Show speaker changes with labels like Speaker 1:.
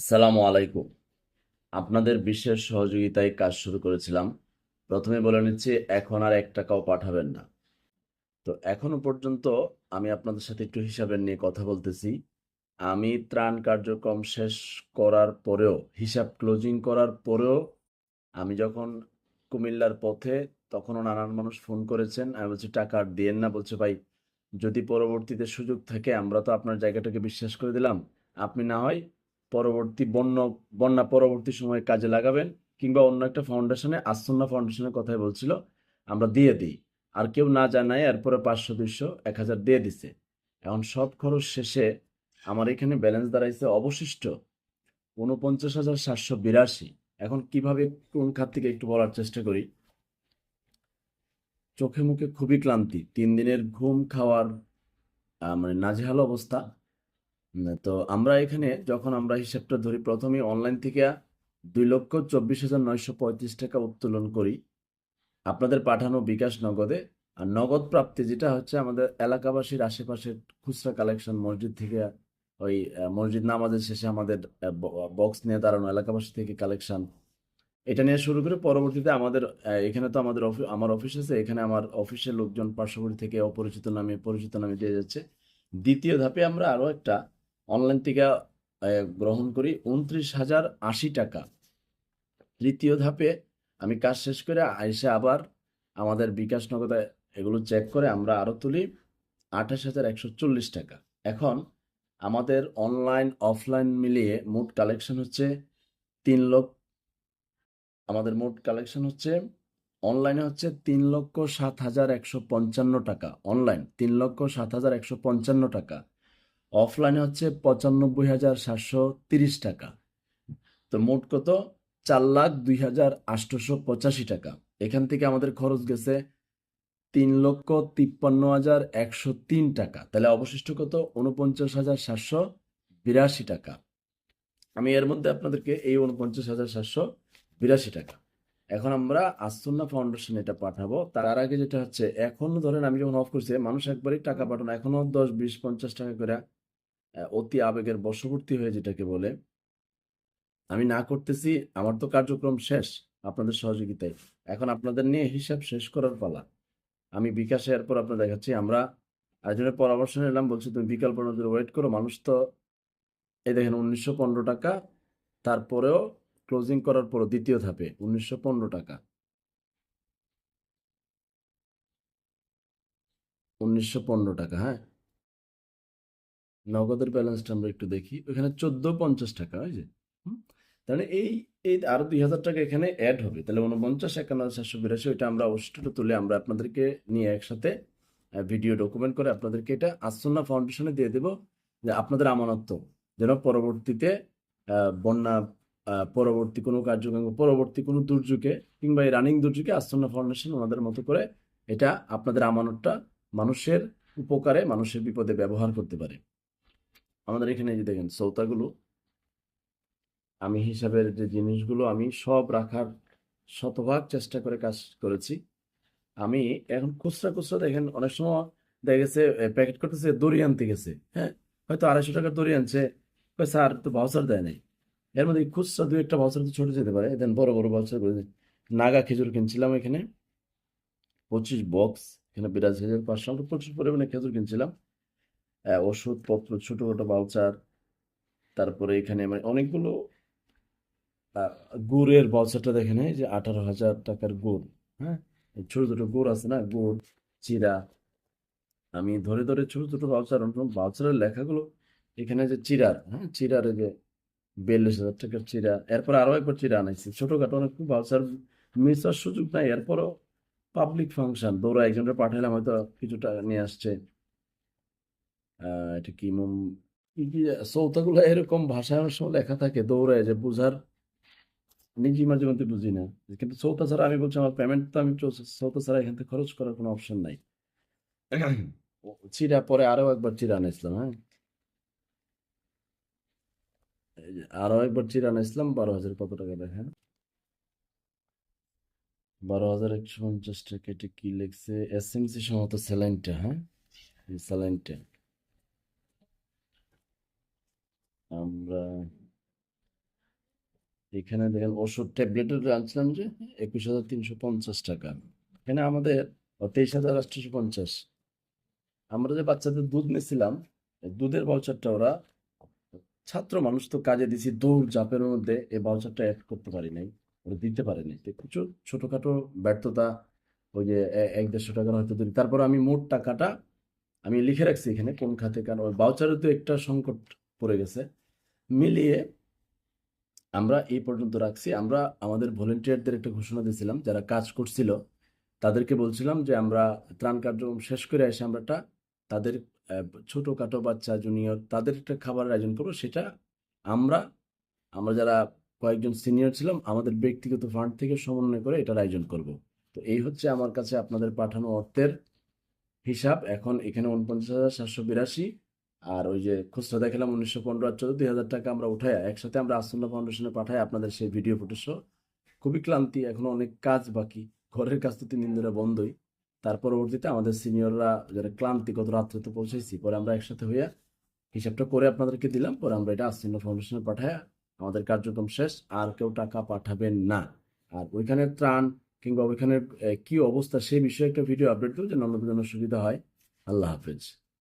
Speaker 1: আসসালামু আলাইকুম। আপনাদের বিশেষ সহযোগিতায় কাজ শুরু করেছিলাম। প্রথমে বলে নিচ্ছি, এখন আর এক টাকাও পাঠাবেন না। তো এখনও পর্যন্ত আমি আপনাদের সাথে একটু হিসাবের নিয়ে কথা বলতেছি। আমি ত্রাণ কার্যক্রম শেষ করার পরেও, হিসাব ক্লোজিং করার পরেও আমি যখন কুমিল্লার পথে তখনও নানান মানুষ ফোন করেছেন। আমি বলছি, টাকা আর দিয়েন না। বলছে, ভাই, যদি পরবর্তীতে সুযোগ থাকে, আমরা তো আপনার জায়গাটাকে বিশ্বাস করে দিলাম। আপনি না হয় পরবর্তী বন্যা বন্যা পরবর্তী সময়ে কাজে লাগাবেন কিংবা অন্য একটা ফাউন্ডেশনে আসন্না ফাউন্ডেশনের কথাই বলছিল, আমরা দিয়ে দিই। আর কেউ না জানায় এরপরে পাঁচশো, দুইশো, এক হাজার দিয়ে দিছে। এখন সব খরচ শেষে আমার এখানে ব্যালেন্স দাঁড়াইছে অবশিষ্ট উনপঞ্চাশ হাজার সাতশো বিরাশি। এখন কীভাবে কোন খাত থেকে একটু বলার চেষ্টা করি? চোখে মুখে খুবই ক্লান্তি, তিন দিনের ঘুম খাওয়ার মানে নাজেহাল অবস্থা। তো আমরা এখানে যখন আমরা হিসাবটা ধরি প্রথমে অনলাইন থেকে দুই লক্ষ চব্বিশ হাজার নয়শো পঁয়ত্রিশ টাকা উত্তোলন করি। আপনাদের পাঠানো বিকাশ নগদে। আর নগদ প্রাপ্তি যেটা হচ্ছে আমাদের এলাকাবাসীর আশেপাশের খুচরা কালেকশন মসজিদ থেকে ওই মসজিদ নামাজের শেষে আমাদের বক্স নিয়ে দাঁড়ানো এলাকাবাসী থেকে কালেকশন এটা নিয়ে শুরু করে পরবর্তীতে আমাদের এখানে তো আমাদের আমার অফিস আছে। এখানে আমার অফিসের লোকজন পার্শ্ববর্তী থেকে অপরিচিত নামে পরিচিত নামে দিয়ে যাচ্ছে। দ্বিতীয় ধাপে আমরা আরও একটা অনলাইন থেকে গ্রহণ করি উনত্রিশ হাজার আশি টাকা। তৃতীয় ধাপে আমি কাজ শেষ করে আইসে আবার আমাদের বিকাশ নগদে এগুলো চেক করে আমরা আরও তুলি আঠাশ হাজার একশো চল্লিশ টাকা। এখন আমাদের অনলাইন অফলাইন মিলিয়ে মোট কালেকশন হচ্ছে তিন লক্ষ, আমাদের মোট কালেকশন হচ্ছে অনলাইনে হচ্ছে তিন লক্ষ সাত হাজার একশো পঞ্চান্ন টাকা। অনলাইন তিন লক্ষ সাত হাজার একশো পঞ্চান্ন টাকা। অফলাইনে হচ্ছে পঁচানব্বই হাজার সাতশো তিরিশ টাকা। তো মোট কত? চার লাখ দুই হাজার আটশোশো পঁচাশি টাকা। এখান থেকে আমাদের খরচ গেছে তিন লক্ষ তিপ্পান্ন হাজার একশো তিন টাকা। তাহলে অবশিষ্ট কত? উনপঞ্চাশ হাজার সাতশো বিরাশি টাকা। আমি এর মধ্যে আপনাদেরকে এই উনপঞ্চাশ হাজার সাতশো বিরাশি টাকা। এখন আমরা আসন্না ফাউন্ডেশন এটা পাঠাবো। তার আগে যেটা হচ্ছে, এখনও ধরেন আমি যখন অফ করছি, মানুষ একবারই টাকা পাঠানো এখনও দশ, বিশ, পঞ্চাশ টাকা করে অতি আবেগের বশবর্তী হয়ে যেটাকে বলে, আমি না করতেছি, আমার তো কার্যক্রম শেষ, আপনাদের সহযোগিতায়। এখন আপনাদের নিয়ে হিসাব শেষ করার পালা। আমি বিকাশে এরপর আপনার দেখাচ্ছি, আমরা একজনের পরামর্শ নিলাম, বলছি, তুমি বিকাল পর্যন্ত ওয়েট করো, মানুষ তো এই দেখেন, উনিশশো পনেরো টাকা, তারপরেও ক্লোজিং করার পর দ্বিতীয় ধাপে, উনিশশো পনেরো টাকা। উনিশশো পনেরো টাকা হ্যাঁ? নগদের ব্যালেন্সটা আমরা একটু দেখি। ওখানে চোদ্দ পঞ্চাশ টাকা হয় যে। তাহলে এই এই আরও দুই হাজার টাকা এখানে অ্যাড হবে। তাহলে উনপঞ্চাশ একান্ন সাতশো, বিরাশি, ওইটা আমরা অবশিষ্টটা তুলে আমরা আপনাদেরকে নিয়ে একসাথে ভিডিও ডকুমেন্ট করে আপনাদেরকে এটা আসন্না ফাউন্ডেশনে দিয়ে দেব যে আপনাদের আমানত্ব যেন পরবর্তীতে বন্যা পরবর্তী কোনো কার্যক্রম, পরবর্তী কোনো দুর্যোগে কিংবা এই রানিং দুর্যোগে আসন্না ফাউন্ডেশন ওনাদের মতো করে এটা আপনাদের আমানতটা মানুষের উপকারে, মানুষের বিপদে ব্যবহার করতে পারে। আমাদের এখানে যে দেখেন, সৌতাগুলো, আমি হিসাবের যে জিনিসগুলো আমি সব রাখার শতভাগ চেষ্টা করে কাজ করেছি। আমি এখন খুচরা খুচরা দেখেন, অনেক সময় দেখা গেছে প্যাকেট করতেছে, দড়ি আনতে গেছে হ্যাঁ? হয়তো আড়াইশো টাকার দড়ি আনছে স্যার, তো ভাউচার দেয় নাই। এর মধ্যে খুচরা দুই একটা ভাউচার তো ছোট যেতে পারে। দেন বড় বড় ভাউচার করে নাগা খেজুর কিনছিলাম এখানে, পঁচিশ বক্স এখানে বিরাজ হাজার পাঁচশো প্রচুর পরিমাণে খেজুর কিনছিলাম। ওষুধপত্র, ছোট ছোট ভাউচার তারপরে এখানে মানে অনেকগুলো গুড়ের ভাউচারটা দেখে এই যে আঠারো হাজার টাকার গুড় হ্যাঁ? ছোট ছোট গুড় আছে না? গুড়, চিরা। আমি ধরে ধরে ছোট ছোট ভাউচার ভাউচারের লেখাগুলো এখানে যে চিরার হ্যাঁ? চিরার যে বিয়াল্লিশ হাজার টাকার চিরা। এরপর আরও একবার চিরা আনাইছি। ছোটখাটো অনেক ভাউচার মিস সুযোগ নাই। এরপরও পাবলিক ফাংশন দৌড়া একজনের পাঠাইলাম, হয়তো কিছু টাকা নিয়ে আসছে। এটা কি সৌতাগুলো এরকম ভাষায় অনেক সময় লেখা থাকে দৌড়ায় যে বুঝার নিজেই মাঝে মধ্যে বুঝি না। কিন্তু সৌতা ছাড়া আমি বলছি আমার পেমেন্ট তো আমি চলছে সৌতা ছাড়া এখান থেকে খরচ করার কোনো অপশন নাই। চিরা পরে আরও একবার চিরা আনাইছিলাম হ্যাঁ? আরও একবার চিরা আনাইছিলাম বারো হাজার কত টাকা দেখেন? বারো হাজার একশো পঞ্চাশ টাকা এটা কি লিখছে? এস এম সি সম্ভবত স্যালাইনটা হ্যাঁ? স্যালাইনটা আমরা এখানে দেখেন ওষুধ ট্যাবলেটের আনছিলাম যে একুশ হাজার তিনশো পঞ্চাশ টাকা। এখানে আমাদের তেইশ হাজার আটশোশো পঞ্চাশ। আমরা যে বাচ্চাদের দুধ নিয়েছিলাম দুধের ভাউচারটা ওরা ছাত্র মানুষ তো কাজে দিছি, দৌড় জাপের মধ্যে এই ভাউচারটা অ্যাড করতে পারি নাই, ওরা দিতে পারেনি তো কিছু ছোটোখাটো ব্যর্থতা, ওই যে এক দেড়শো টাকার হয়তো দিই তারপর আমি মোট টাকাটা আমি লিখে রাখছি এখানে কোন খাতে, কারণ ওই ভাউচারে তো একটা সংকট পড়ে গেছে। মিলিয়ে আমরা এই পর্যন্ত রাখছি। আমরা আমাদের ভলেন্টিয়ারদের একটা ঘোষণা দিয়েছিলাম, যারা কাজ করছিল, তাদেরকে বলছিলাম যে আমরা ত্রাণ কার্যক্রম শেষ করে এসে আমরা একটা তাদের ছোটখাটো বাচ্চা জুনিয়র তাদের একটা খাবারের আয়োজন করব। সেটা আমরা আমরা যারা কয়েকজন সিনিয়র ছিলাম, আমাদের ব্যক্তিগত ফান্ড থেকে সমন্বয় করে এটার আয়োজন করব। তো এই হচ্ছে আমার কাছে আপনাদের পাঠানো অর্থের হিসাব। এখন এখানে উনপঞ্চাশ হাজার সাতশো বিরাশি। আর ওই যে খুচরা দেখালাম উনিশশো পনেরো আর চোদ্দ, দুই হাজার টাকা আমরা উঠাই একসাথে আমরা আসন্ন ফাউন্ডেশনে পাঠাই আপনাদের সেই ভিডিও ফুটেজ খুবই ক্লান্তি, এখনও অনেক কাজ বাকি। ঘরের কাজ তো তিন দিন ধরে বন্ধই। তার পরবর্তীতে আমাদের সিনিয়ররা যারা ক্লান্তি, গত রাত্রে তো পৌঁছেছি পরে আমরা একসাথে হইয়া হিসাবটা করে আপনাদেরকে দিলাম, পরে আমরা এটা আসন্ন ফাউন্ডেশনে পাঠাই আমাদের কার্যক্রম শেষ, আর কেউ টাকা পাঠাবেন না। আর ওইখানে ত্রাণ কিংবা ওইখানে কি অবস্থা সেই বিষয়ে একটা ভিডিও আপডেট দেবো, যেন অন্যদের জন্য সুবিধা হয়। আল্লাহ হাফেজ।